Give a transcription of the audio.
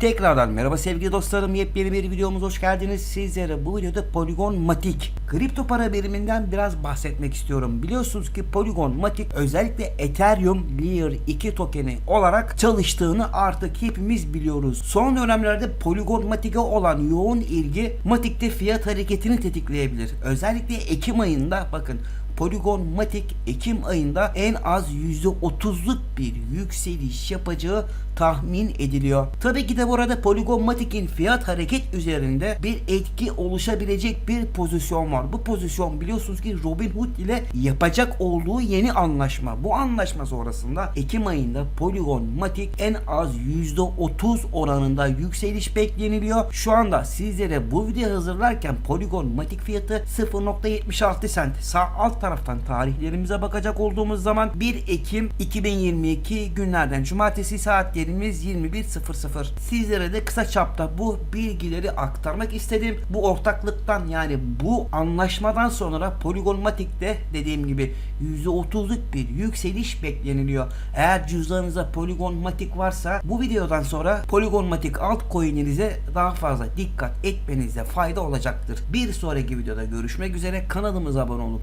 Tekrardan merhaba sevgili dostlarım yepyeni bir videomuz hoş geldiniz. Sizlere bu videoda Polygon Matic kripto para biriminden biraz bahsetmek istiyorum. Biliyorsunuz ki Polygon Matic özellikle Ethereum Layer 2 tokeni olarak çalıştığını artık hepimiz biliyoruz. Son dönemlerde Polygon Matic'e olan yoğun ilgi Matic'te fiyat hareketini tetikleyebilir. Özellikle Ekim ayında bakın Polygon Matic Ekim ayında en az %30'luk bir yükseliş yapacağı tahmin ediliyor. Tabii ki de burada Polygon Matic'in fiyat hareket üzerinde bir etki oluşabilecek bir pozisyon var. Bu pozisyon biliyorsunuz ki Robinhood ile yapacak olduğu yeni anlaşma. Bu anlaşma sonrasında Ekim ayında Polygon Matic en az %30 oranında yükseliş bekleniliyor. Şu anda sizlere bu videoyu hazırlarken Polygon Matic fiyatı 0.76 sent. Sağ alt taraftan tarihlerimize bakacak olduğumuz zaman 1 Ekim 2022 günlerden cumartesi saatlerimiz 21.00. Sizlere de kısa çapta bu bilgileri aktarmak istedim. Bu ortaklıktan yani bu anlaşmadan sonra Polygon Matic'te dediğim gibi %30'luk bir yükseliş bekleniliyor. Eğer cüzdanınızda Polygon Matic varsa bu videodan sonra Polygon Matic altcoin'inize daha fazla dikkat etmenizde fayda olacaktır. Bir sonraki videoda görüşmek üzere. Kanalımıza abone olup